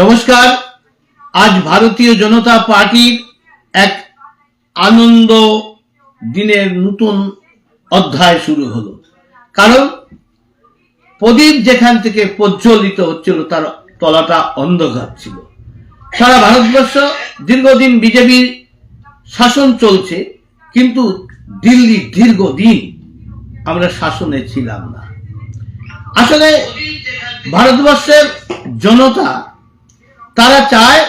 নমস্কার। আজ ভারতীয় জনতা পার্টির এক আনন্দ দিনের নতুন অধ্যায় শুরু হলো। কারণ প্রদীপ যেখান থেকে প্রজ্বলিত হচ্ছিল, তার তলাটা অন্ধকার ছিল। সারা ভারতবর্ষ দীর্ঘদিন বিজেপির শাসন চলছে, কিন্তু দিল্লি দীর্ঘদিন আমরা শাসনে ছিলাম না। আসলে ভারতবর্ষের জনতা তারা চায়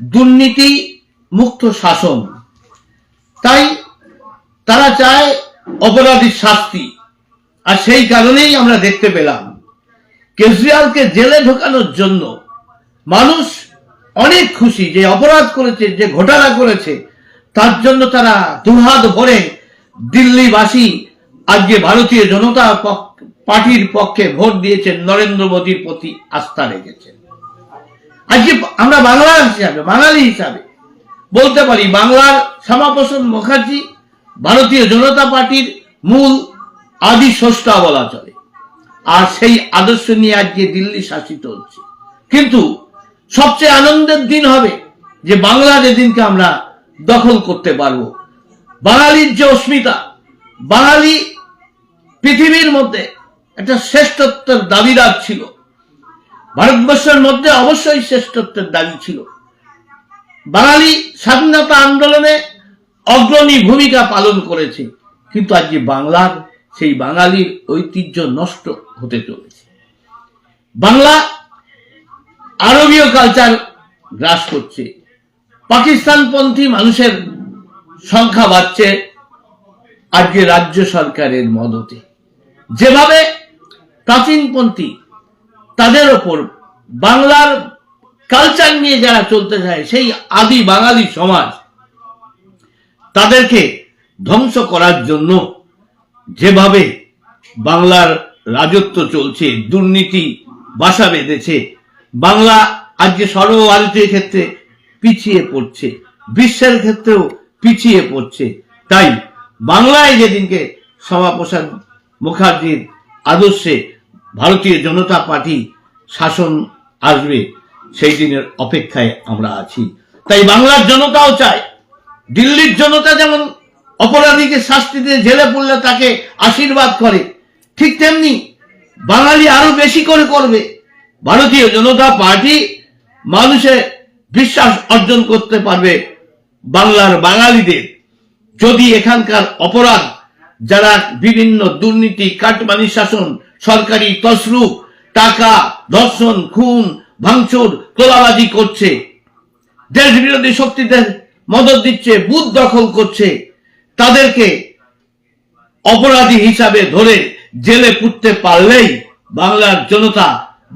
দুর্নীতি মুক্ত শাসন। তাই তারা চায় অপরাধীর শাস্তি। আর সেই কারণেই আমরা দেখতে পেলাম, কেজরিওয়ালকে জেলে ঢোকানোর জন্য মানুষ অনেক খুশি যে অপরাধ করেছে, যে ঘোটালা করেছে। তার জন্য তারা দুহাত ভরে দিল্লিবাসী আজকে ভারতীয় জনতা পার্টির পক্ষে ভোট দিয়েছেন, নরেন্দ্র মোদীর প্রতি আস্থা রেখেছেন। আজকে আমরা বাংলা হিসাবে, বাঙালি হিসাবে বলতে পারি, বাংলার শ্যামাপ্রসাদ মুখার্জি ভারতীয় জনতা পার্টির মূল আদি স্রষ্টা বলা চলে। আর সেই আদর্শ নিয়ে আজকে দিল্লি শাসিত হচ্ছে। কিন্তু সবচেয়ে আনন্দের দিন হবে যে বাংলা যেদিনকে আমরা দখল করতে পারব। বাঙালির যে অস্মিতা, বাঙালি পৃথিবীর মধ্যে একটা শ্রেষ্ঠত্বের দাবিদার ছিল। ভারতবর্ষের মধ্যে অবশ্যই শ্রেষ্ঠত্বের দাবি ছিল। বাঙালি স্বাধীনতা আন্দোলনে অগ্রণী ভূমিকা পালন করেছে, কিন্তু আজকে বাংলার সেই বাঙালির ঐতিহ্য নষ্ট হতে চলেছে। বাংলা আরবীয় কালচার গ্রাস করছে। পাকিস্তানপন্থী মানুষের সংখ্যা বাড়ছে আজকে রাজ্য সরকারের মদতে। যেভাবে প্রাচীনপন্থী তাদের ওপর বাংলার কালচার নিয়ে যারা চলতে চায়, সেই আদি বাঙালি সমাজ, তাদেরকে ধ্বংস করার জন্য যেভাবে বাংলার রাজত্ব চলছে, দুর্নীতি বাসা বেঁধেছে, বাংলা আজকে সর্বভারতীয় ক্ষেত্রে পিছিয়ে পড়ছে, বিশ্বের ক্ষেত্রেও পিছিয়ে পড়ছে, তাই বাংলায় যেদিনকে শ্যামাপ্রসাদ মুখার্জির আদর্শে ভারতীয় জনতা পার্টি শাসন আসবে সেই দিনের অপেক্ষায় আমরা আছি। তাই বাংলার জনতাও চায়, দিল্লির জনতা যেমন অপরাধীকে শাস্তি দিয়ে জেলে পড়লে তাকে আশীর্বাদ করে, ঠিক তেমনি বাঙালি আরও বেশি করে করবে। ভারতীয় জনতা পার্টি মানুষের বিশ্বাস অর্জন করতে পারবে বাংলার বাঙালিদের। যদি এখানকার অপরাধ, যারা বিভিন্ন দুর্নীতি, কাটমানি শাসন সরকারি তসরুপ টাকা, ধর্ষণ, খুন, ভাঙচুর, তোলাবাজি করছে। দেশ বিরোধী শক্তিদের মদত দিচ্ছে, বুথ দখল করছে। তাদেরকে অপরাধী হিসাবে ধরে জেলে পুঁততে পারলেই বাংলার জনতা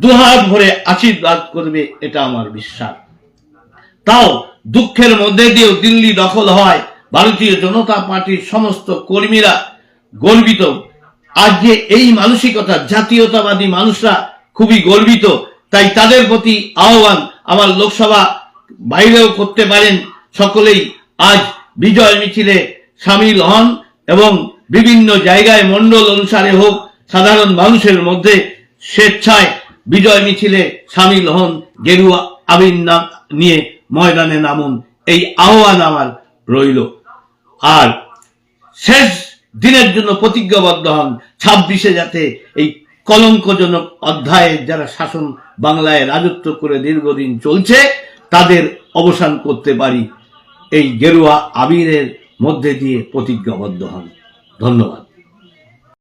দুহাত ভরে আশীর্বাদ করবে, এটা আমার বিশ্বাস। তাও দুঃখের মধ্যে দিয়েও দিল্লি দখল হয়, ভারতীয় জনতা পার্টির সমস্ত কর্মীরা গর্বিত। আজকে এই মানসিকতা, জাতীয়তাবাদী মানুষরা খুবই গর্বিত, তাই তাদের প্রতি আহ্বান আমার লোকসভা বাইরেও করতে পারেন সকলেই। আজ বিজয় মিছিলে সামিল হন এবং বিভিন্ন জায়গায় মণ্ডল অনুসারে হোক, সাধারণ মানুষের মধ্যে স্বেচ্ছায় বিজয় মিছিলে সামিল হন গেরুয়া আবির নাম নিয়ে ময়দানে নামুন। এই আহ্বান আমার রইল। আর শেষ দিনের জন্য প্রতিজ্ঞাবদ্ধ হন। ছাব্বিশে যাতে এই কলঙ্কজনক অধ্যায়ে যারা শাসন বাংলায় রাজত্ব করে দীর্ঘদিন চলছে, তাদের অবসান করতে পারি। এই গেরুয়া আবিরের মধ্যে দিয়ে প্রতিজ্ঞাবদ্ধ হন। ধন্যবাদ।